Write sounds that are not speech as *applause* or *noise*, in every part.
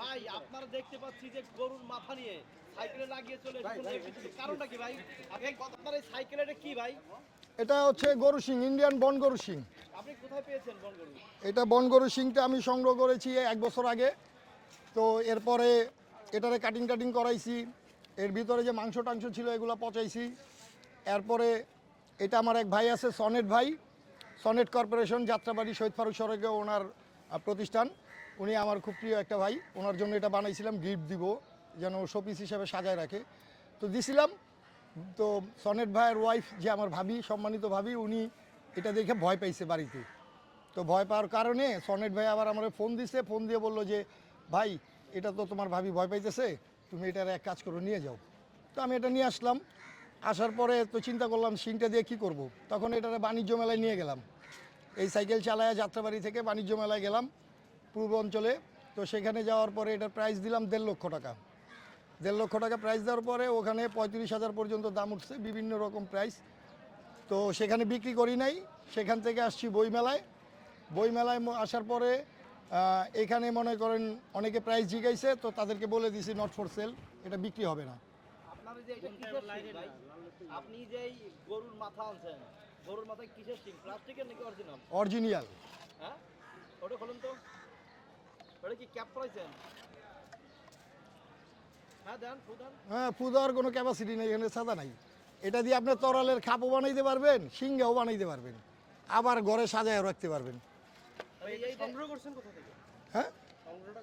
ভাই আপনারা দেখতে পাচ্ছি যে গরুর মাথা নিয়ে সাইকেলে লাগিয়ে চলে কারণটা কি ভাই? আপনার এই কি ভাই? এটা হচ্ছে গরু সিং ইন্ডিয়ান বন গরু সিং আপনি কোথায় পেয়েছেন বন গরু? এটা বন গরু সিংটা আমি সংগ্রহ করেছি এক বছর আগে। তো এরপরে এটারে কাটিং কাটিং করাইছি। এর ভিতরে যে মাংস টাংস ছিল এগুলো পচাইছি। এরপরে এটা আমার এক ভাই আছে সনেট ভাই। সনেট কর্পোরেশন যাত্রাবাড়ি শহীদ ফারুক সড়কে ওনার প্রতিষ্ঠান। উনি আমার খুব প্রিয় একটা ভাই। ওনার জন্য এটা বানাইছিলাম গিফট দিব, যেন শোপিস হিসাবে সাজায় রাখে। তো দিছিলাম। তো সনেট ভাইয়ের ওয়াইফ যে আমার ভাবি, সম্মানিত ভাবি, উনি এটা দেখে ভয় পাইছে বাড়িতে। তো ভয় পাওয়ার কারণে সনেট ভাই আবার আমার ফোন দিছে ফোন দিয়ে বলল যে, ভাই, এটা তো তোমার ভাবি ভয় পাইতেছে, তুমি এটার এক কাজ করো, নিয়ে যাও। তো আমি এটা নিয়ে আসলাম। আসার পরে তো চিন্তা করলাম, সিংটা দিয়ে কী করব। তখন এটারে বাণিজ্য মেলায় নিয়ে গেলাম। এই সাইকেল চালায় যাত্রাবাড়ি থেকে বাণিজ্য মেলায় গেলাম। পূর্ব অঞ্চলে। তো সেখানে যাওয়ার পরে এটার প্রাইস দিলাম দেড় লক্ষ টাকা। দেড় লক্ষ টাকা প্রাইস দেওয়ার পরে ওখানে পঁয়ত্রিশ হাজার পর্যন্ত দাম উঠছে বিভিন্ন রকম প্রাইস তো সেখানে বিক্রি করি নাই সেখান থেকে আসছি বইমেলায়। বইমেলায় আসার পরে এখানে মনে করেন অনেকে প্রাইস জিগাইছে তো তাদেরকে বলে দিছি নট ফর সেল এটা বিক্রি হবে না। আপনার এই যে এটা কিসের শিং ভাই আপনি যে গরুর মাথা আনছেন গরুর মাথায় কিসের শিং প্লাস্টিকের নাকি অরিজিনাল অরিজিনাল হ্যাঁ? ওটা তো। কি ক্যাপ হ্যাঁ হ্যাঁ কোনো ক্যাপাসিটি নেই এখানে সাদা নাই। এটা দিয়ে আপনি তরালের খাপও বানাইতে পারবেন সিংহাও বানাইতে পারবেন। আবার ঘরে সাজায় রাখতে পারবেন। হ্যাঁ?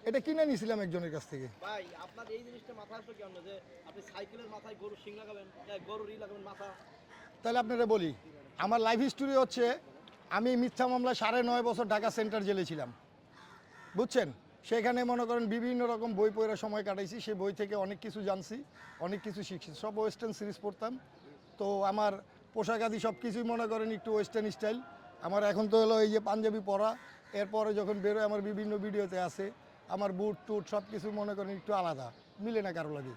এটা কিনে নিয়েছিলাম একজনের কাছ থেকে। ভাই আপনার এই জিনিসটা মাথায় আসলো কেমন যে আপনি সাইকেলের মাথায় গরুর শিং লাগাবেন গরুর ই লাগাবেন মাথা? তাহলে আপনারা বলি আমার লাইফ হিস্টোরি হচ্ছে আমি মিথ্যা মামলা সাড়ে নয় বছর ঢাকা সেন্টার জেলে ছিলাম। বুঝছেন? সেখানে মনে করেন বিভিন্ন রকম বই পড়ে সময় কাটাইছি সেই বই থেকে অনেক কিছু জানছি, অনেক কিছু শিখছি। সব ওয়েস্টার্ন সিরিজ পড়তাম। তো আমার পোশাক আদি সব কিছুই মনে করেন একটু ওয়েস্টার্ন স্টাইল আমার এখন তো হলো এই যে পাঞ্জাবি পরা, এরপরে যখন বেরোয় আমার বিভিন্ন ভিডিওতে আছে, আমার বুট টুট সব কিছু মনে করেন একটু আলাদা, মিলে না কারও লাগে।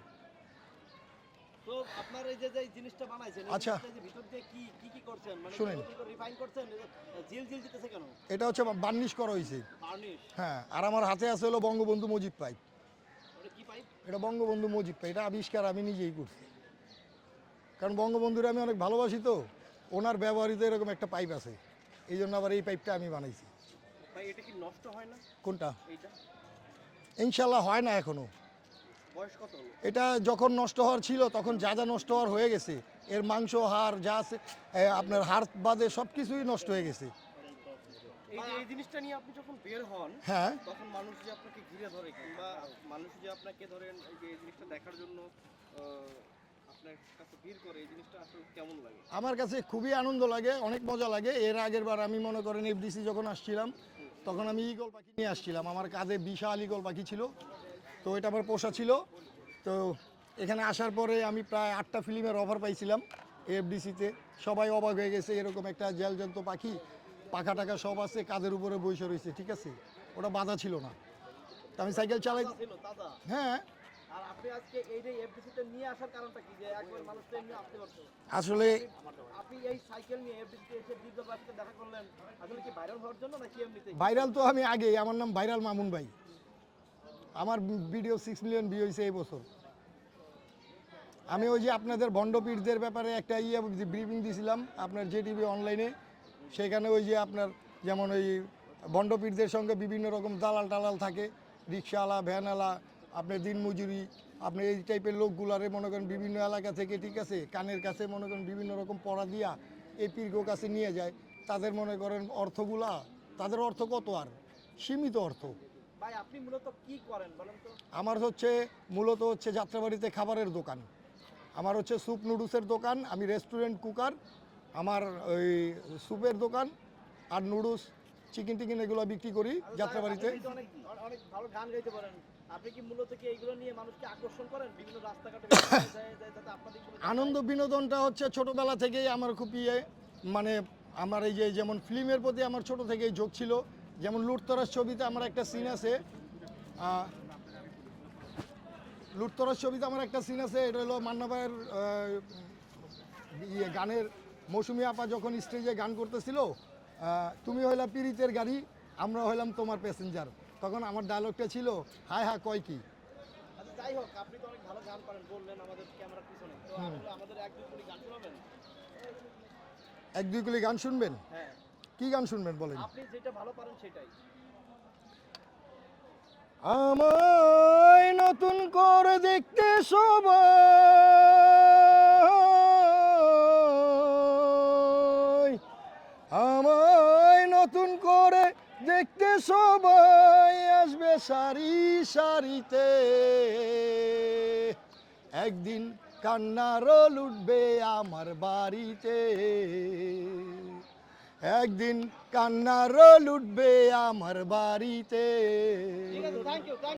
তো আপনার এই যে যে জিনিসটা বানাইছেন আচ্ছা। ভিতর দিয়ে কি কি কি করছেন? মানে শুনেন। রিফাইন করছেন? জিল জিল দিতেছে কেন? এটা হচ্ছে বার্নিশ করা হয়েছে। বার্নিশ? হ্যাঁ আর আমার হাতে আছে হলো বঙ্গবন্ধু মুজিব পাইপ। কি পাইপ? এটা বঙ্গবন্ধু মুজিব পাই এটা আবিষ্কার আমি নিজেই করছি। কারণ বঙ্গবন্ধুর আমি অনেক ভালোবাসি তো ওনার ব্যবহৃত এরকম একটা পাইপ আছে। এই জন্য আবার এই পাইপটা আমি বানাইছি। ভাই এটা কি নষ্ট হয় না? কোনটা? এইটা? ইনশাল্লাহ হয় না এখনও। এটা যখন নষ্ট হওয়ার ছিল তখন যা যা নষ্ট হওয়ার হয়ে গেছে। এর মাংস হাড় যা আছে আপনার হাড় বাদে সব কিছুই নষ্ট হয়ে গেছে। এই জিনিসটা নিয়ে আপনি যখন বের হন হ্যাঁ। তখন মানুষ যে আপনাকে ঘিরে ধরে কিংবা মানুষ যে আপনাকে ধরেন এই জিনিসটা দেখার জন্য আহ, আপনার কাছে ভিড় করে এই জিনিসটা আসলে কেমন লাগে? আমার কাছে খুবই আনন্দ লাগে অনেক মজা লাগে। এর আগের বার আমি মনে করেন এফডিসি যখন আসছিলাম তখন আমি ইগল পাখি নিয়ে আসছিলাম। আমার কাঁধে বিশাল ইগল পাখি ছিল। তো এটা আমার পোষা ছিল। তো এখানে আসার পরে আমি প্রায় আটটা ফিল্মের অফার পাইছিলাম এফডিসিতে সবাই অবাক হয়ে গেছে এরকম একটা জেলজন্ত পাখি পাখা টাকা সব আছে কাঁধের উপরে বসে রয়েছে ঠিক আছে? ওটা বাধা ছিল না। তো আমি সাইকেল চালাই হ্যাঁ। আসলে ভাইরাল তো আমি আগেই আমার নাম ভাইরাল মামুন ভাই। আমার ভিডিও সিক্স মিলিয়ন ভিউ হয়েছে এই বছর। আমি ওই যে আপনাদের ভণ্ডপীঠদের ব্যাপারে একটা ইয়ে ব্রিফিং দিয়েছিলাম আপনার জেটিভি অনলাইনে সেখানে ওই যে আপনার যেমন ওই ভণ্ডপীঠদের সঙ্গে বিভিন্ন রকম দালাল টালাল থাকে। রিক্সাওয়ালা ভ্যানওয়ালা, আপনার দিনমজুরি আপনি এই টাইপের লোকগুলারে মনে করেন বিভিন্ন এলাকা থেকে ঠিক আছে, কানের কাছে মনে করেন বিভিন্ন রকম পড়া দিয়া এই পীরগো কাছে নিয়ে যায়। তাদের মনে করেন অর্থগুলা, তাদের অর্থ কত আর? সীমিত অর্থ। ভাই আপনি মূলত কি করেন বলেন তো? আমার হচ্ছে মূলত হচ্ছে যাত্রাবাড়িতে খাবারের দোকান। আমার হচ্ছে স্যুপ নুডলসের দোকান আমি রেস্টুরেন্ট কুকার আমার ওই স্যুপের দোকান আর নুডলস চিকেন টিকেন এগুলো বিক্রি করি যাত্রাবাড়িতে। অনেক অনেক ভালো গান গাইতে পারেন। আপনি কি মূলত কি এইগুলো নিয়ে মানুষকে আকর্ষণ করেন? বিভিন্ন রাস্তাঘাটে *coughs* আনন্দ বিনোদনটা হচ্ছে ছোটোবেলা থেকেই আমার খুব ইয়ে মানে আমার এই যে যেমন ফিল্মের প্রতি আমার ছোট থেকেই যোগ ছিল যেমন লুটতরাস ছবিতে আমার একটা সিন আছে আহ, লুটতরাস ছবিতে আমার একটা সিন আছে এটা হলো মান্না ভাইয়ের ইয়ে গানের মৌসুমি আপা যখন স্টেজে গান করতেছিল তুমি হইলা পিরিতের গাড়ি আমরা হইলাম তোমার প্যাসেঞ্জার তখন আমার ডায়লগটা ছিল হায় হা কয় কি? আচ্ছা যাই হোক আপনি তো অনেক ভালো গান পারেন বললেন আমাদের ক্যামেরার পিছনে। তো আমাদের এক দুই কোটি গান শোনাবেন? এক দুই গুলি গান শুনবেন? হ্যাঁ। কি গান শুনবেন বলেন? আপনি যেটা ভালো পারেন সেটাই। আমায় নতুন করে দেখতে সবাই। আমায় নতুন করে দেখতে সবাই আসবে সারি সারিতে। একদিন কান্নারও লুটবে আমার বাড়িতে। একদিন কান্নার লুটবে আমার বাড়িতে।